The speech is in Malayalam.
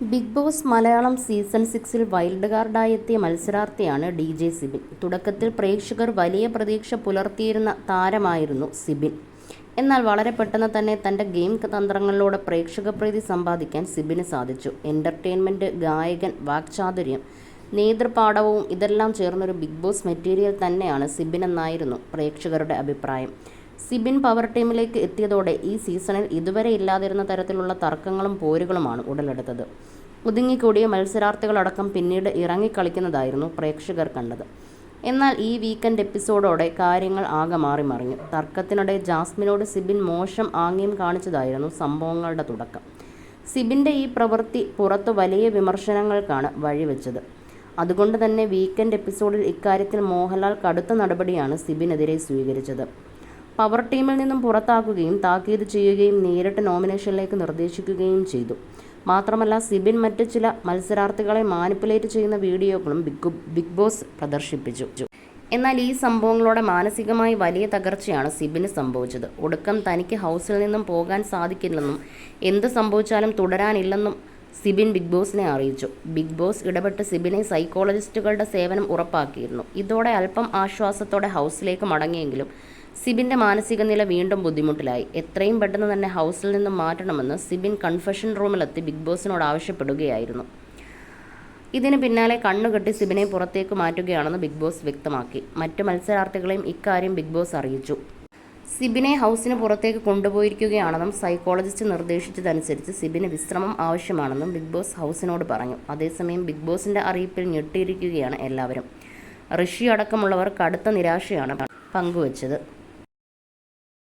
ബിഗ് ബോസ് മലയാളം സീസൺ സിക്സിൽ വൈൽഡ് കാർഡായി എത്തിയ മത്സരാർത്ഥിയാണ് ഡി ജെ സിബിൻ. തുടക്കത്തിൽ പ്രേക്ഷകർ വലിയ പ്രതീക്ഷ പുലർത്തിയിരുന്ന താരമായിരുന്നു സിബിൻ. എന്നാൽ വളരെ പെട്ടെന്ന് തന്നെ തന്റെ ഗെയിം തന്ത്രങ്ങളിലൂടെ പ്രേക്ഷക പ്രീതി സമ്പാദിക്കാൻ സിബിന് സാധിച്ചു. എന്റർടൈൻമെന്റ് ഗായകൻ വാക്ചാതുര്യം നേതൃപാഠവും ഇതെല്ലാം ചേർന്നൊരു ബിഗ് ബോസ് മെറ്റീരിയൽ തന്നെയാണ് സിബിൻ എന്നായിരുന്നു പ്രേക്ഷകരുടെ അഭിപ്രായം. സിബിൻ പവർ ടീമിലേക്ക് എത്തിയതോടെ ഈ സീസണിൽ ഇതുവരെ ഇല്ലാതിരുന്ന തരത്തിലുള്ള തർക്കങ്ങളും പോരുകളുമാണ് ഉടലെടുത്തത്. ഒതുങ്ങിക്കൂടിയ മത്സരാർത്ഥികളടക്കം പിന്നീട് ഇറങ്ങിക്കളിക്കുന്നതായിരുന്നു പ്രേക്ഷകർ കണ്ടത്. എന്നാൽ ഈ വീക്കെൻഡ് എപ്പിസോഡോടെ കാര്യങ്ങൾ ആകെ മാറി മറിഞ്ഞു. തർക്കത്തിനിടെ ജാസ്മിനോട് സിബിൻ മോശം ആംഗ്യം കാണിച്ചതായിരുന്നു സംഭവങ്ങളുടെ തുടക്കം. സിബിന്റെ ഈ പ്രവൃത്തി പുറത്ത് വലിയ വിമർശനങ്ങൾക്കാണ് വഴിവെച്ചത്. അതുകൊണ്ട് തന്നെ വീക്കെൻഡ് എപ്പിസോഡിൽ ഇക്കാര്യത്തിൽ മോഹൻലാൽ കടുത്ത നടപടിയാണ് സിബിനെതിരെ സ്വീകരിച്ചത്. പവർ ടീമിൽ നിന്നും പുറത്താക്കുകയും താക്കീത് ചെയ്യുകയും നേരിട്ട് നോമിനേഷനിലേക്ക് നിർദ്ദേശിക്കുകയും ചെയ്തു. മാത്രമല്ല സിബിൻ മറ്റ് ചില മത്സരാർത്ഥികളെ മാനിപ്പുലേറ്റ് ചെയ്യുന്ന വീഡിയോകളും ബിഗ് ബിഗ് ബോസ് പ്രദർശിപ്പിച്ചു. എന്നാൽ ഈ സംഭവങ്ങളോടെ മാനസികമായി വലിയ തകർച്ചയാണ് സിബിന് സംഭവിച്ചത്. ഒടുക്കം തനിക്ക് ഹൗസിൽ നിന്നും പോകാൻ സാധിക്കില്ലെന്നും എന്ത് സംഭവിച്ചാലും തുടരാനില്ലെന്നും സിബിൻ ബിഗ് ബോസിനെ അറിയിച്ചു. ബിഗ് ബോസ് ഇടപെട്ട് സിബിനെ സൈക്കോളജിസ്റ്റുകളുടെ സേവനം ഉറപ്പാക്കിയിരുന്നു. ഇതോടെ അല്പം ആശ്വാസത്തോടെ ഹൗസിലേക്ക് മടങ്ങിയെങ്കിലും സിബിന്റെ മാനസിക നില വീണ്ടും ബുദ്ധിമുട്ടിലായി. എത്രയും പെട്ടെന്ന് തന്നെ ഹൗസിൽ നിന്ന് മാറ്റണമെന്ന് സിബിൻ കൺഫഷൻ റൂമിലെത്തി ബിഗ് ബോസിനോട് ആവശ്യപ്പെടുകയായിരുന്നു. ഇതിന് പിന്നാലെ കണ്ണുകെട്ടി സിബിനെ പുറത്തേക്ക് മാറ്റുകയാണെന്ന് ബിഗ് ബോസ് വ്യക്തമാക്കി. മറ്റു മത്സരാർത്ഥികളെയും ഇക്കാര്യം ബിഗ് ബോസ് അറിയിച്ചു. സിബിനെ ഹൗസിന് പുറത്തേക്ക് കൊണ്ടുപോയിരിക്കുകയാണെന്നും സൈക്കോളജിസ്റ്റ് നിർദ്ദേശിച്ചതനുസരിച്ച് സിബിന് വിശ്രമം ആവശ്യമാണെന്നും ബിഗ് ബോസ് ഹൗസിനോട് പറഞ്ഞു. അതേസമയം ബിഗ് ബോസിന്റെ അറിയിപ്പിൽ ഞെട്ടിയിരിക്കുകയാണ് എല്ലാവരും. ഋഷി അടക്കമുള്ളവർ കടുത്ത നിരാശയാണ് പങ്കുവച്ചത്.